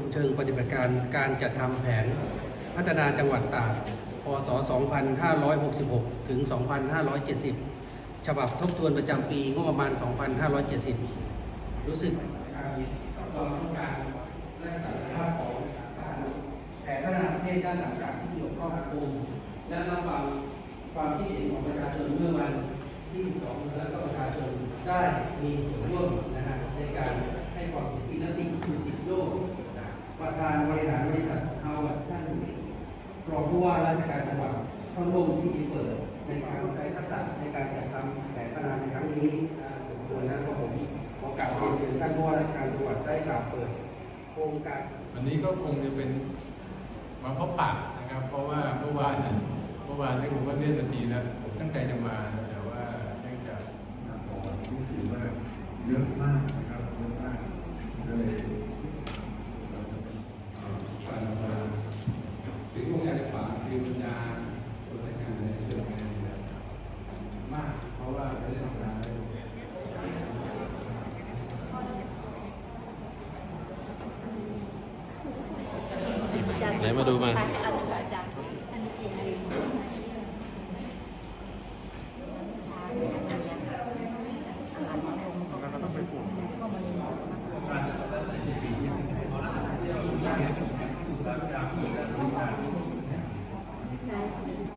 มเชิงปฏิบัติการการจัดทำแผนพัฒนาจังหวัดตากพศ 2566 ถึง 2570 ฉบับทบทวนประจำปีงบประมาณ 2570 รู้สึกความต้องการและศักยภาพของแผนพัฒนาประเทศด้านต่างๆที่เกี่ยวข้องกับกลุ่มและรับฟังความคิดเห็นของประชาชนเมื่อวันที่12แล้วก็ประชาชนได้มีส่วนร่วมนะฮะในการให้ความเห็นพินัติคือสิทธิโลก ประธานบริหารบริษัทเอาท่านรองผู้ว่าราชการจังหวัด เข้าร่วมพิธีเปิดในการใช้ทักษะในการจัดทำแผนพัฒนาในครั้งนี้อ่าสมควรนะก็ผมขอกราบเรียนเชิญท่านผู้ว่าราชการจังหวัดได้กล่าวเปิดโครงการวันนี้ก็คงจะเป็นมาพบปะนะครับ เพราะว่าเมื่อวานเนี่ยเมื่อวานที่ผมก็เลื่อนนาทีนะผมตั้งใจจะมาแต่ว่าเนื่องจากของที่ถือว่าเยอะมากนะครับเยอะมากก็เลยเอ่อการมาถึงโครงการฝากคือบรรดาส่วนราชการในเชิงงานเนี่ย มาก เพราะว่าไม่ได้ทำงานเลยไหนมาดูมา